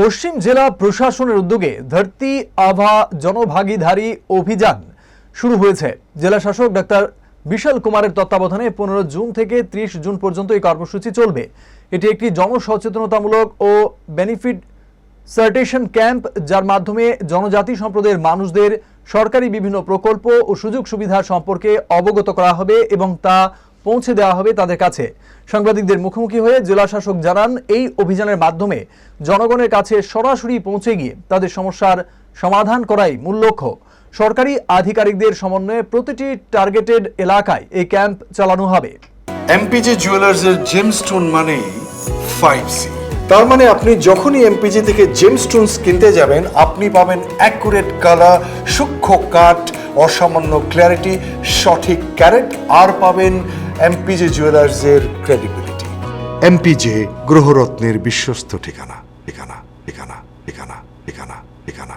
পশ্চিম জেলা প্রশাসনের উদ্যোগে ধরতি আভা জনভাগিদারি অভিযান শুরু হয়েছে। জেলা শাসক ডাক্তার বিশাল কুমারের তত্ত্বাবধানে পনেরো জুন থেকে ত্রিশ জুন পর্যন্ত এই কর্মসূচি চলবে। এটি একটি জনসচেতনতামূলক ও বেনিফিট সার্টেশন ক্যাম্প, যার মাধ্যমে জনজাতি সম্প্রদায়ের মানুষদের সরকারি বিভিন্ন প্রকল্প ও সুযোগ সুবিধা সম্পর্কে অবগত করা হবে এবং তা পৌঁছে দেওয়া হবে তাদের কাছে। সাংবাদিকদের মুখোমুখি হয়ে জেলা শাসক জানান এই অভিযানের মাধ্যমে জনগণের কাছে সরাসরি পৌঁছে গিয়ে তাদের সমস্যার সমাধান করাই মূল লক্ষ্য। সরকারি আধিকারিকদের সমন্বয়ে প্রতিটি টার্গেটেড এলাকায় এই ক্যাম্প চালানো হবে। এমপিজে জুয়েলার্সের জেমস্টোন মানে ফাইভ সি তার মানে আপনি যখনই এমপিজি থেকে জেমস্টোনস কিনতে যাবেন আপনি পাবেন অ্যাকুরেট কালার সূক্ষ্ম কাট অসামান্য ক্ল্যারিটি সঠিক ক্যারেট আর পাবেন এমপিজে জুয়েলার্সের ক্রেডিবিলিটি এমপিজে গ্রহরত্নের বিশ্বস্ত ঠিকানা ঠিকানা ঠিকানা ঠিকানা ঠিকানা ঠিকানা